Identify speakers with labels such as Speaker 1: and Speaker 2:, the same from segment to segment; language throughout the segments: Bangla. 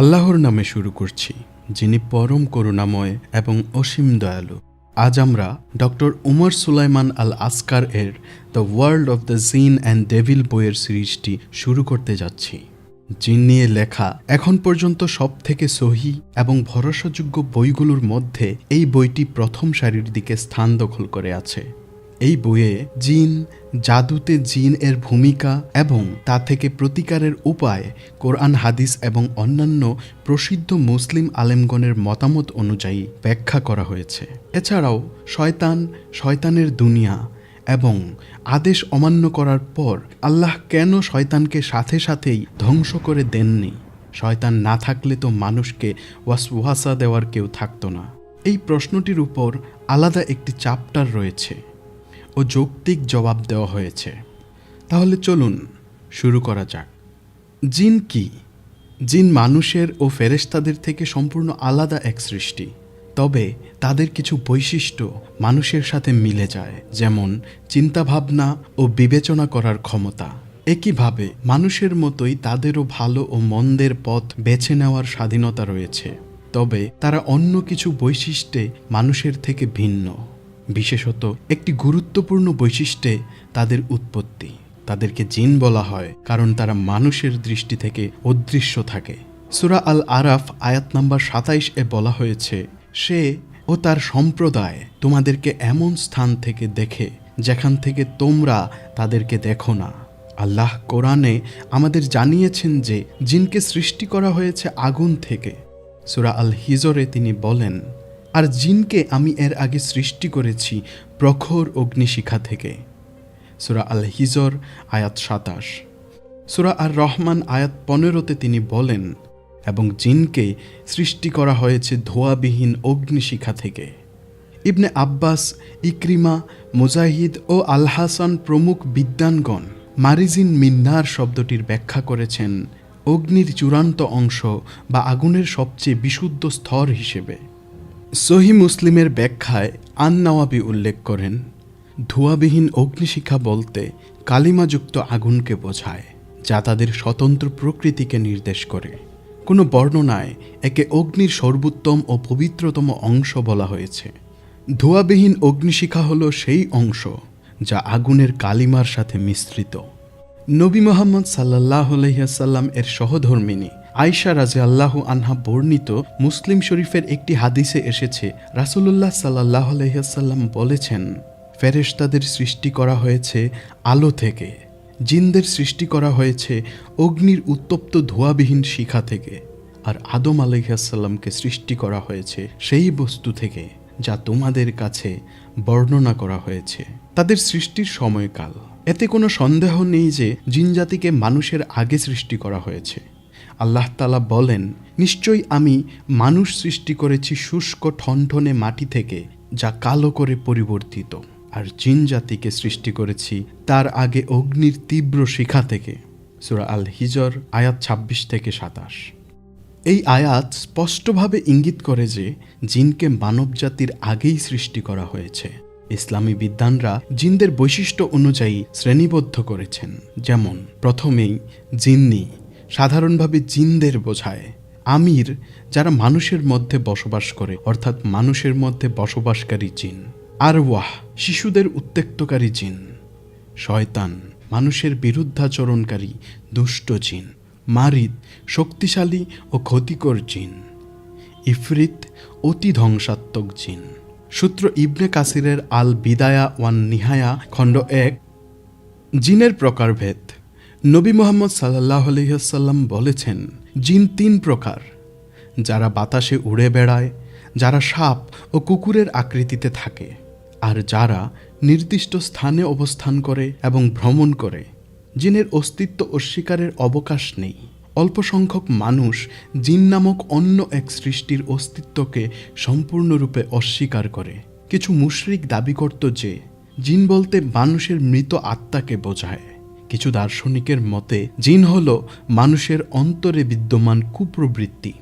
Speaker 1: আল্লাহর নামে শুরু করছি, যিনি পরম করুণাময় এবং অসীম দয়ালু। আজ আমরা doctor Umar Sulaiman Al Ashqar এর the world of the jinn and devil বইয়ের সিরিজটি শুরু করতে যাচ্ছি জিন নিয়ে লেখা এখন পর্যন্ত সব থেকে সহি এবং ভরসাযোগ্য বইগুলোর মধ্যে এই বইটি প্রথম সারির দিকে স্থান দখল করে আছে। এই বইয়ে জিন, জাদুতে জিন এর ভূমিকা এবং তা থেকে প্রতিকারের উপায়, কোরআন, হাদিস এবং অন্যান্য প্রসিদ্ধ মুসলিম আলেমগণের মতামত অনুযায়ী ব্যাখ্যা করা হয়েছে। এছাড়াও শয়তান, শয়তানের দুনিয়া এবং আদেশ অমান্য করার পর আল্লাহ কেন শয়তানকে সাথে সাথেই ধ্বংস করে দেননি? শয়তান না থাকলে তো মানুষকে ওয়াসওয়াসা দেওয়ার কেউ থাকতো না। এই প্রশ্নটির উপর আলাদা একটি চাপ্টার রয়েছে। ও যৌক্তিক জবাব দেওয়া হয়েছে। তাহলে চলুন শুরু করা যাক। জিন কি? জিন মানুষের ও ফেরেশতাদের থেকে সম্পূর্ণ আলাদা এক সৃষ্টি। তবে তাদের কিছু বৈশিষ্ট্য মানুষের সাথে মিলে যায়, যেমন চিন্তাভাবনা ও বিবেচনা করার ক্ষমতা। একইভাবে মানুষের মতোই তাদেরও ভালো ও মন্দের পথ বেছে নেওয়ার স্বাধীনতা রয়েছে। তবে তারা অন্য কিছু বৈশিষ্ট্যে মানুষের থেকে ভিন্ন। বিশেষত একটি গুরুত্বপূর্ণ বৈশিষ্ট্যে তাদের উৎপত্তি। তাদেরকে জিন বলা হয়, কারণ তারা মানুষের দৃষ্টি থেকে অদৃশ্য থাকে। সুরা আল আরাফ আয়াত নাম্বার সাতাইশ এ বলা হয়েছে, সে ও তার সম্প্রদায় তোমাদেরকে এমন স্থান থেকে দেখে, যেখান থেকে তোমরা তাদেরকে দেখো না। আল্লাহ কোরআনে আমাদের জানিয়েছেন যে, জিনকে সৃষ্টি করা হয়েছে আগুন থেকে। সুরা আল হিজরে তিনি বলেন আর জিনকে আমি এর আগে সৃষ্টি করেছি প্রখর অগ্নিশিখা থেকে। সুরা আল হিজর আয়াত সাতাশ। সুরা আর রহমান আয়াত পনেরোতে তিনি বলেন, এবং জিনকে সৃষ্টি করা হয়েছে ধোয়াবিহীন অগ্নিশিখা থেকে। ইবনে আব্বাস, ইক্রিমা, মুজাহিদ ও আল হাসান প্রমুখ বিদ্যানগণ মারিজিন মিন্নার শব্দটির ব্যাখ্যা করেছেন, অগ্নির চূড়ান্ত অংশ বা আগুনের সবচেয়ে বিশুদ্ধ স্তর হিসেবে। সহি মুসলিমের ব্যাখ্যায় আন্নাওয়াবি উল্লেখ করেন, ধোঁয়াবিহীন অগ্নিশিখা বলতে কালিমাযুক্ত আগুনকে বোঝায়, যা তাদের স্বতন্ত্র প্রকৃতিকে নির্দেশ করে। কোনো বর্ণনায় একে অগ্নির সর্বোত্তম ও পবিত্রতম অংশ বলা হয়েছে। ধোঁয়াবিহীন অগ্নিশিখা হল সেই অংশ যা আগুনের কালিমার সাথে মিশ্রিত। নবী মোহাম্মদ সাল্লাহ আলহিহাসাল্লাম এর সহধর্মিনী আয়সা রাজে আল্লাহ আনহা বর্ণিত মুসলিম শরীফের একটি হাদিসে এসেছে, রাসুলুল্লাহ সাল্লাহ আলহিহাসাল্লাম বলেছেন, ফেরেশতাদের সৃষ্টি করা হয়েছে আলো থেকে, জিনদের সৃষ্টি করা হয়েছে অগ্নির উত্তপ্ত ধোয়াবিহীন শিখা থেকে, আর আদম আলহিহাসাল্লামকে সৃষ্টি করা হয়েছে সেই বস্তু থেকে, যা তোমাদের কাছে বর্ণনা করা হয়েছে। তাদের সৃষ্টির সময়কাল। এতে কোনো সন্দেহ নেই যে জিনজাতিকে মানুষের আগে সৃষ্টি করা হয়েছে। আল্লাহ তালা বলেন, নিশ্চয়ই আমি মানুষ সৃষ্টি করেছি শুষ্ক ঠনঠনে মাটি থেকে, যা কালো করে পরিবর্তিত, আর জিন জাতিকে সৃষ্টি করেছি তার আগে অগ্নির তীব্র শিখা থেকে। সুরা আল হিজর আয়াত ২৬ থেকে সাতাশ। এই আয়াত স্পষ্টভাবে ইঙ্গিত করে যে, জিনকে মানবজাতির আগেই সৃষ্টি করা হয়েছে। ইসলামী বিদ্বানরা জিনদের বৈশিষ্ট্য অনুযায়ী শ্রেণীবদ্ধ করেছেন। যেমন, প্রথমেই জিন্নি সাধারণভাবে জিনদের বোঝায়। আমির, যারা মানুষের মধ্যে বসবাস করে, অর্থাৎ মানুষের মধ্যে বসবাসকারী জিন। আর ওয়াহ, শিশুদের উত্তেক্তকারী জিন। শয়তান, মানুষের বিরুদ্ধাচরণকারী, দুষ্ট জিন। মারিদ, শক্তিশালী ও ক্ষতিকর জিন। ইফরিত, অতি ধ্বংসাত্মক জিন। সূত্র ইবনে কাসিরের আল বিদায়া ওয়ান নিহায়া খণ্ড এক। জিনের প্রকারভেদ। নবী মোহাম্মদ সাল্লাহ আলহিহাসাল্লাম বলেছেন, জিন তিন প্রকার। যারা বাতাসে উড়ে বেড়ায়, যারা সাপ ও কুকুরের আকৃতিতে থাকে, আর যারা নির্দিষ্ট স্থানে অবস্থান করে এবং ভ্রমণ করে, জিনের অস্তিত্ব অস্বীকারের অবকাশ নেই। অল্প সংখ্যক মানুষ জিন নামক অন্য এক সৃষ্টির অস্তিত্বকে সম্পূর্ণরূপে অস্বীকার করে। কিছু মুশরিক দাবি করত যে, জিন বলতে মানুষের মৃত আত্মাকে বোঝায়। কিছু দার্শনিকের মতে, জিন হল মানুষের অন্তরে বিদ্যমান কুপ্রবৃত্তি।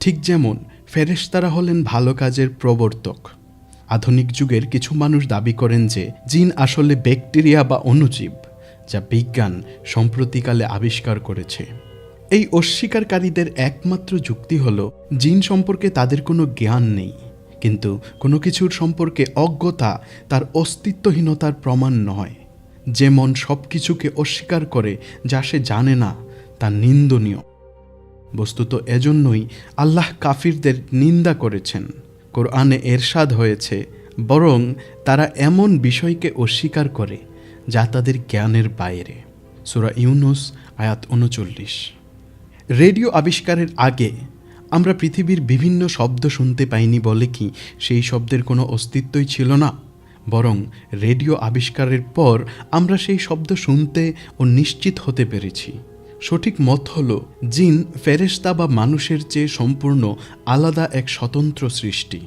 Speaker 1: ঠিক যেমন ফেরেশতারা হলেন ভালো কাজের প্রবর্তক। আধুনিক যুগের কিছু মানুষ দাবি করেন যে, জিন আসলে ব্যাকটেরিয়া বা অণুজীব, যা বিজ্ঞান সম্প্রতিকালে আবিষ্কার করেছে। এই অস্বীকারীদের একমাত্র যুক্তি হল, জিন সম্পর্কে তাদের কোনো জ্ঞান নেই। কিন্তু কোনো কিছুর সম্পর্কে অজ্ঞতা তার অস্তিত্বহীনতার প্রমাণ নয়। যে মন সব কিছুকে অস্বীকার করে যা সে জানে না, তা নিন্দনীয়। বস্তুত এজন্যই আল্লাহ কাফিরদের নিন্দা করেছেন। কোরআনে এরশাদ হয়েছে, বরং তারা এমন বিষয়কে অস্বীকার করে যা তাদের জ্ঞানের বাইরে। সুরা ইউনুস, আয়াত উনচল্লিশ। রেডিও আবিষ্কারের আগে আমরা পৃথিবীর বিভিন্ন শব্দ শুনতে পাইনি বলে কি সেই শব্দের কোনো অস্তিত্বই ছিল না? বরং রেডিও আবিষ্কারের পর আমরা সেই শব্দ শুনতে ও নিশ্চিত হতে পেরেছি। সঠিক মত হল, জিন ফেরেশতা বা মানুষের চেয়ে সম্পূর্ণ আলাদা এক স্বতন্ত্র সৃষ্টি।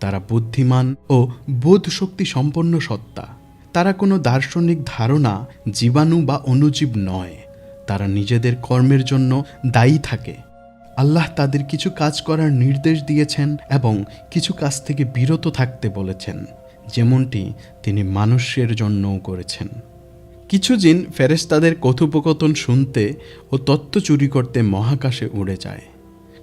Speaker 1: তারা বুদ্ধিমান ও বোধ শক্তি সম্পন্ন সত্তা। তারা কোনো দার্শনিক ধারণা, জীবাণু বা অণুজীব নয়। তারা নিজেদের কর্মের জন্য দায়ী থাকে। আল্লাহ তাদের কিছু কাজ করার নির্দেশ দিয়েছেন এবং কিছু কাজ থেকে বিরত থাকতে বলেছেন। যেমনটি তিনি মানুষের জন্যও করেছেন। কিছু জিন ফেরেশতাদের কথোপকথন শুনতে ও তত্ত্ব চুরি করতে মহাকাশে উড়ে যায়।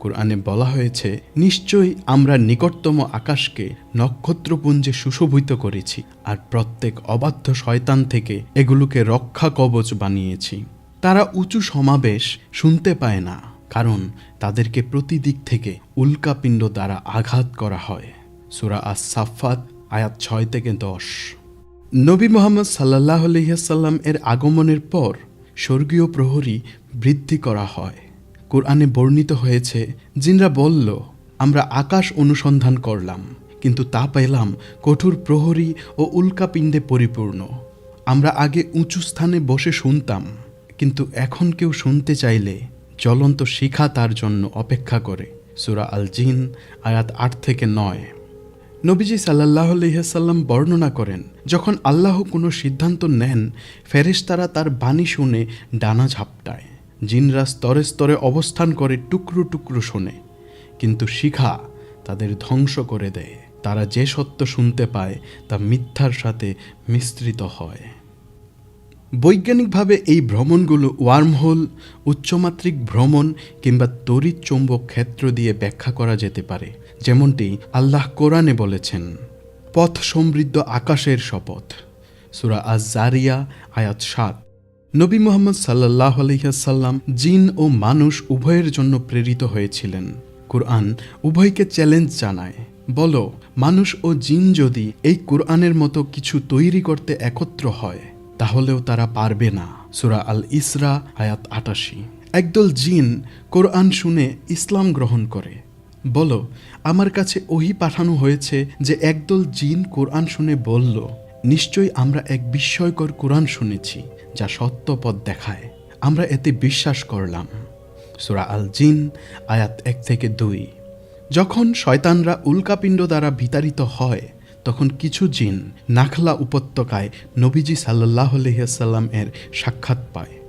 Speaker 1: কোরআনে বলা হয়েছে, নিশ্চয়ই আমরা নিকটতম আকাশকে নক্ষত্রপুঞ্জে সুশোভিত করেছি আর প্রত্যেক অবাধ্য শয়তান থেকে এগুলোকে রক্ষা কবচ বানিয়েছি। তারা উঁচু সমাবেশ শুনতে পায় না, কারণ তাদেরকে প্রতিদিক থেকে উল্কাপিণ্ড দ্বারা আঘাত করা হয়। সুরা আস সাফাত আয়াত ছয় থেকে দশ। নবী মোহাম্মদ সাল্লাহ আলহিহাসাল্লাম এর আগমনের পর স্বর্গীয় প্রহরী বৃদ্ধি করা হয়। কোরআনে বর্ণিত হয়েছে, জিনরা বলল, আমরা আকাশ অনুসন্ধান করলাম, কিন্তু তা পেলাম কঠোর প্রহরী ও উল্কাপিণ্ডে পরিপূর্ণ। আমরা আগে উঁচু স্থানে বসে শুনতাম, কিন্তু এখন কেউ শুনতে চাইলে জ্বলন্ত শিখা তার জন্য অপেক্ষা করে। সুরা আল জিন আয়াত আট থেকে নয়। নবীজি সাল্লাহ আলহিহাসাল্লাম বর্ণনা করেন, যখন আল্লাহ কোনো সিদ্ধান্ত নেন, ফেরেশতারা তার বাণী শুনে ডানা ঝাপটায়। জিনরা স্তরে স্তরে অবস্থান করে টুকরো টুকরো শোনে, কিন্তু শিখা তাদের ধ্বংস করে দেয়। তারা যে সত্য শুনতে পায়, তা মিথ্যার সাথে মিশ্রিত হয়। বৈজ্ঞানিকভাবে এই ভ্রমণগুলো ওয়ার্মহোল, উচ্চমাত্রিক ভ্রমণ কিংবা তড়িৎ চৌম্বক ক্ষেত্র দিয়ে ব্যাখ্যা করা যেতে পারে। যেমনটি আল্লাহ কোরআনে বলেছেন, পথ সমৃদ্ধ আকাশের শপথ। সুরা আজ জারিয়া আয়াত সাত। নবী মোহাম্মদ সাল্লাহ আলহিহাসাল্লাম জিন ও মানুষ উভয়ের জন্য প্রেরিত হয়েছিলেন। কোরআন উভয়কে চ্যালেঞ্জ জানায়। বলো, মানুষ ও জিন যদি এই কোরআনের মতো কিছু তৈরি করতে একত্র হয়, তাহলেও তারা পারবে না। সুরা আল ইসরা আয়াত আটাশি। একদল জিন কোরআন শুনে ইসলাম গ্রহণ করে। বলো, আমার কাছে ওহি পাঠানো হয়েছে যে একদল জিন কোরআন শুনে বলল, নিশ্চয়ই আমরা এক বিস্ময়কর কোরআন শুনেছি, যা সত্য পথ দেখায়। আমরা এতে বিশ্বাস করলাম। সুরা আল জিন আয়াত এক থেকে দুই। যখন শয়তানরা উল্কাপিণ্ড দ্বারা বিতাড়িত হয়, তখন কিছু জিন নাখলা উপত্যকায় নবীজি সাল্লাহ আলহিহাসাল্লাম এর সাক্ষাৎ পায়।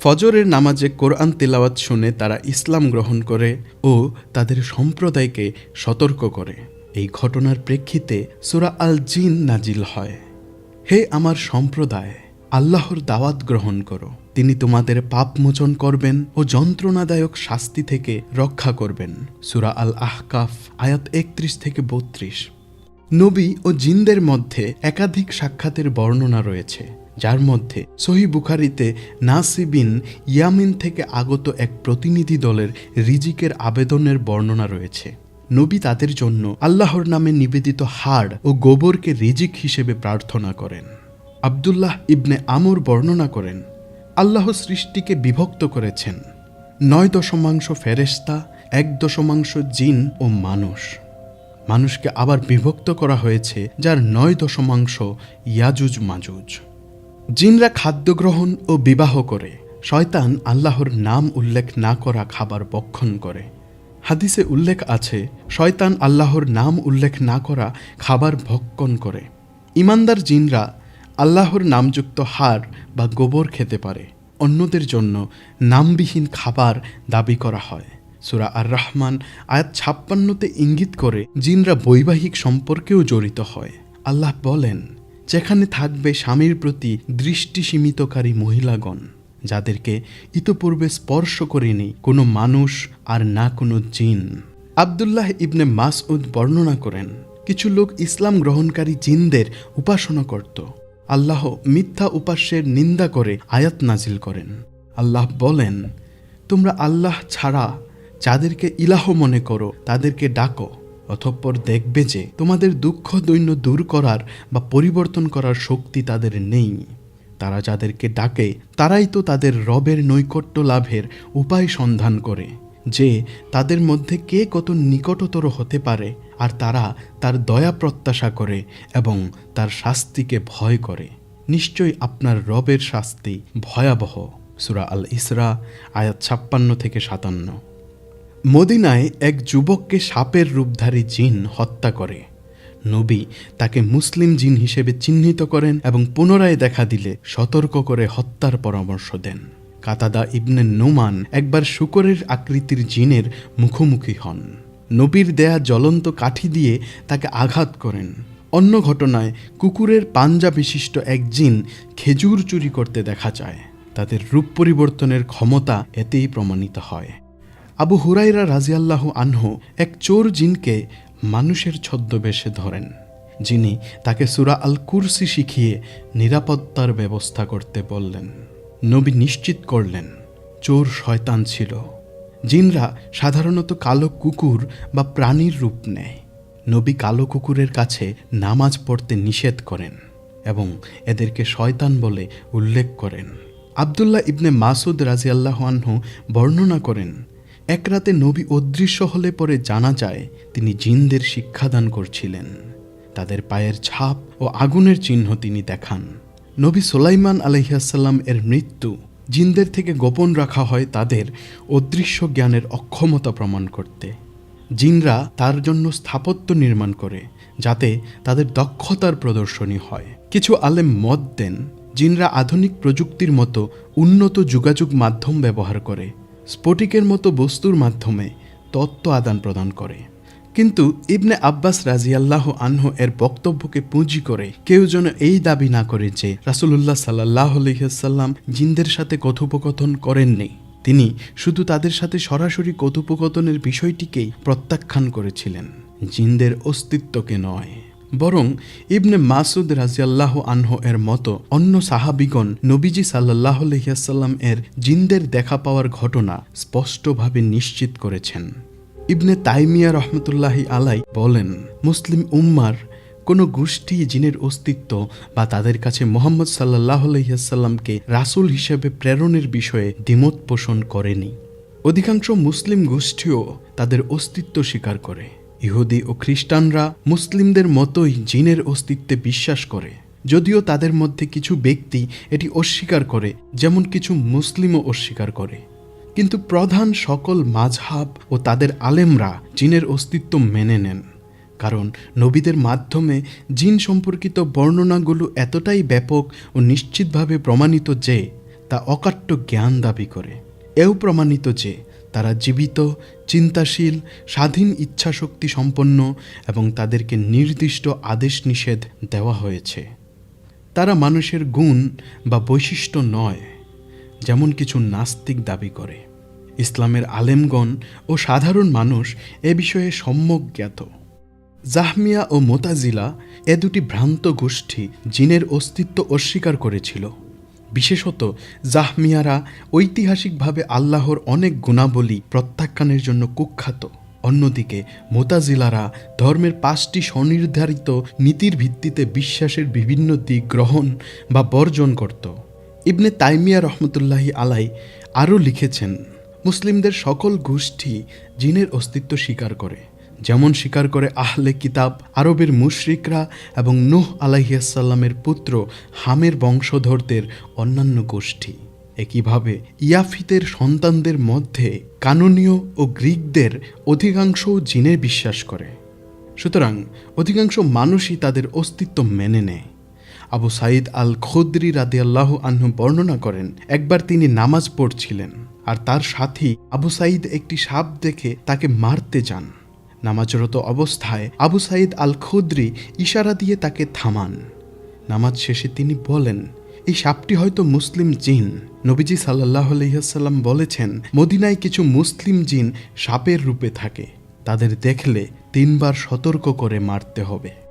Speaker 1: ফজরের নামাজে কোরআন তেলাওয়াত শুনে তারা ইসলাম গ্রহণ করে ও তাদের সম্প্রদায়কে সতর্ক করে। এই ঘটনার প্রেক্ষিতে সুরা আল জিন নাজিল হয়। হে আমার সম্প্রদায়, আল্লাহর দাওয়াত গ্রহণ করো। তিনি তোমাদের পাপ মোচন করবেন ও যন্ত্রণাদায়ক শাস্তি থেকে রক্ষা করবেন। সুরা আল আহকাফ আয়াত একত্রিশ থেকে বত্রিশ। নবী ও জিনদের মধ্যে একাধিক সাক্ষাতের বর্ণনা রয়েছে। যার মধ্যে সহি বুখারিতে নাসিবিন ইয়ামিন থেকে আগত এক প্রতিনিধি দলের রিজিকের আবেদনের বর্ণনা রয়েছে। নবী তাদের জন্য আল্লাহর নামে নিবেদিত হাড় ও গোবরকে রিজিক হিসেবে প্রার্থনা করেন। আবদুল্লাহ ইবনে আমর বর্ণনা করেন, আল্লাহ সৃষ্টিকে বিভক্ত করেছেন। নয় দশমাংশ ফেরেস্তা এক দশমাংশ জিন ও মানুষ। মানুষকে আবার বিভক্ত করা হয়েছে, যার নয় দশমাংশ ইয়াজুজ মাজুজ জিনরা খাদ্য গ্রহণ ও বিবাহ করে, শয়তান আল্লাহর নাম উল্লেখ না করা খাবার বক্ষণ করে। হাদিসে উল্লেখ আছে, শয়তান আল্লাহর নাম উল্লেখ না করা খাবার ভক্ষণ করে। ইমানদার জিনরা আল্লাহর নামযুক্ত হার বা গোবর খেতে পারে। অন্যদের জন্য নামবিহীন খাবার দাবি করা হয়। সুরা আর রহমান আয়াত ছাপ্পান্নতে ইঙ্গিত করে, জিনরা বৈবাহিক সম্পর্কেও জড়িত হয়। আল্লাহ বলেন যেখানে থাকবে স্বামীর প্রতি দৃষ্টি সীমিতকারী মহিলাগণ, যাদেরকে ইতপূর্বে স্পর্শ করেনি কোনো মানুষ আর না কোনো জিন। আবদুল্লাহ ইবনে মাসউদ বর্ণনা করেন, কিছু লোক ইসলাম গ্রহণকারী জিনদের উপাসনা করত। আল্লাহ মিথ্যা উপাস্যের নিন্দা করে আয়াত নাজিল করেন। আল্লাহ বলেন, তোমরা আল্লাহ ছাড়া যাদেরকে ইলাহ মনে করো, তাদেরকে ডাকো। অতঃপর দেখবে যে তোমাদের দুঃখ দৈন্য দূর করার বা পরিবর্তন করার শক্তি তাদের নেই। তারা যাদেরকে ডাকে, তারাই তো তাদের রবের নৈকট্য লাভের উপায় সন্ধান করে। যে তাদের মধ্যে কে কত নিকটতর হতে পারে, আর তারা তার দয়া প্রত্যাশা করে এবং তার শাস্তিকে ভয় করে। নিশ্চয়ই আপনার রবের শাস্তি ভয়াবহ। সুরা আল ইসরা আয়াত ছাপ্পান্ন থেকে সাতান্ন। মদিনায় এক যুবককে সাপের রূপধারী জিন হত্যা করে। নবী তাকে মুসলিম জিন হিসেবে চিহ্নিত করেন এবং পুনরায় দেখা দিলে সতর্ক করে হত্যার পরামর্শ দেন। কাতাদা ইবনে নোমান একবার শুকরের আকৃতির জিনের মুখোমুখি হন। নবীর দেয়া জ্বলন্ত কাঠি দিয়ে তাকে আঘাত করেন। অন্য ঘটনায় কুকুরের পাঞ্জা বিশিষ্ট এক জিন খেজুর চুরি করতে দেখা যায়। তাদের রূপ পরিবর্তনের ক্ষমতা এতেই প্রমাণিত হয়। আবু হুরাইরা রাজিয়াল্লাহ আনহু এক চোর জিনকে মানুষের ছদ্মবেশে ধরেন। যিনি তাকে সুরা আল কুরসি শিখিয়ে নিরাপত্তার ব্যবস্থা করতে বললেন। নবী নিশ্চিত করলেন, চোর শয়তান ছিল। জিনরা সাধারণত কালো কুকুর বা প্রাণীর রূপ নেয়। নবী কালো কুকুরের কাছে নামাজ পড়তে নিষেধ করেন এবং এদেরকে শয়তান বলে উল্লেখ করেন। আবদুল্লাহ ইবনে মাসুদ রাজিয়াল্লাহ আনহু বর্ণনা করেন এক রাতে নবী অদৃশ্য হলে পরে জানা যায়, তিনি জিনদের শিক্ষাদান করছিলেন। তাদের পায়ের ছাপ ও আগুনের চিহ্ন তিনি দেখান। নবী সোলাইমান আলহিয়াসাল্লাম এর মৃত্যু জিনদের থেকে গোপন রাখা হয় তাদের অদৃশ্য জ্ঞানের অক্ষমতা প্রমাণ করতে। জিনরা তার জন্য স্থাপত্য নির্মাণ করে, যাতে তাদের দক্ষতার প্রদর্শনী হয়। কিছু আলেম মত দেন, জিনরা আধুনিক প্রযুক্তির মতো উন্নত যোগাযোগ মাধ্যম ব্যবহার করে। স্ফটিকের মতো বস্তুর মাধ্যমে তত্ত্ব আদান প্রদান করে। কিন্তু ইবনে আব্বাস রাজিয়াল্লাহ আনহু এর বক্তব্যকে পুঁজি করে কেউ যেন এই দাবি না করে যে রাসুলুল্লাহ সাল্লাহ আলহিহাল্লাম জিনদের সাথে কথোপকথন করেননি। তিনি শুধু তাদের সাথে সরাসরি কথোপকথনের বিষয়টিকেই প্রত্যাখ্যান করেছিলেন। জিনদের অস্তিত্বকে নয়। বরং ইবনে মাসুদ রাজিয়াল্লাহ আনহু এর মতো অন্য সাহাবিগণ নবীজি সাল্লাহ আলহিয়াসাল্লাম এর জিনদের দেখা পাওয়ার ঘটনা স্পষ্টভাবে নিশ্চিত করেছেন। ইবনে তাইমিয়া রহমতুল্লাহি আলাই বলেন, মুসলিম উম্মার কোনো গোষ্ঠী জিনের অস্তিত্ব বা তাদের কাছে মোহাম্মদ সাল্লাহ আলহিয়াসাল্লামকে রাসুল হিসেবে প্রেরণের বিষয়ে দ্বিমত পোষণ করেনি। অধিকাংশ মুসলিম গোষ্ঠীও তাদের অস্তিত্ব স্বীকার করে। ইহুদি ও খ্রিস্টানরা মুসলিমদের মতোই জিনের অস্তিত্বে বিশ্বাস করে। যদিও তাদের মধ্যে কিছু ব্যক্তি এটি অস্বীকার করে, যেমন কিছু মুসলিমও অস্বীকার করে। কিন্তু প্রধান সকল মাঝহাব ও তাদের আলেমরা জিনের অস্তিত্ব মেনে নেন, কারণ নবীদের মাধ্যমে জিন সম্পর্কিত বর্ণনাগুলো এতটাই ব্যাপক ও নিশ্চিতভাবে প্রমাণিত যে, তা অকাট্য জ্ঞান দাবি করে। এও প্রমাণিত যে তারা জীবিত, চিন্তাশীল, স্বাধীন ইচ্ছাশক্তি সম্পন্ন এবং তাদেরকে নির্দিষ্ট আদেশ নিষেধ দেওয়া হয়েছে। তারা মানুষের গুণ বা বৈশিষ্ট্য নয়, যেমন কিছু নাস্তিক দাবি করে। ইসলামের আলেমগণ ও সাধারণ মানুষ এ বিষয়ে সম্যক জ্ঞাত। জাহমিয়া ও মোতাজিলা এ দুটি ভ্রান্ত গোষ্ঠী জিনের অস্তিত্ব অস্বীকার করেছিল। বিশেষত জাহমিয়ারা ঐতিহাসিকভাবে আল্লাহর অনেক গুণাবলী প্রত্যাখ্যানের জন্য কুখ্যাত। অন্যদিকে মোতাজিলারা ধর্মের পাঁচটি স্বনির্ধারিত নীতির ভিত্তিতে বিশ্বাসের বিভিন্ন দিক গ্রহণ বা বর্জন করত। ইবনে তাইমিয়া রহমতুল্লাহি আলাই আরও লিখেছেন, মুসলিমদের সকল গোষ্ঠী জিনের অস্তিত্ব স্বীকার করে। যেমন স্বীকার করে আহলে কিতাব, আরবের মুশরিকরা এবং নুহ আলাইসাল্লামের পুত্র হামের বংশধরদের অন্যান্য গোষ্ঠী। একইভাবে ইয়াফিতের সন্তানদের মধ্যে কানুনীয় ও গ্রিকদের অধিকাংশ জিনে বিশ্বাস করে। সুতরাং অধিকাংশ মানুষই তাদের অস্তিত্ব মেনে নেয়। আবু সাইদ আল খদ্রি রাদিয়াল্লাহু আহ্ন বর্ণনা করেন, একবার তিনি নামাজ পড়ছিলেন আর তার সাথী আবু সাইদ একটি সাপ দেখে তাকে মারতে যান। নামাজরত অবস্থায় আবু সাইদ আল খুদ্রি ইশারা দিয়ে তাকে থামান। নামাজ শেষে তিনি বলেন, এই সাপটি হয়তো মুসলিম জিন। নবীজি সাল্লাহ আলহিহাসাল্লাম বলেছেন, মদিনায় কিছু মুসলিম জিন সাপের রূপে থাকে। তাদের দেখলে তিনবার সতর্ক করে মারতে হবে।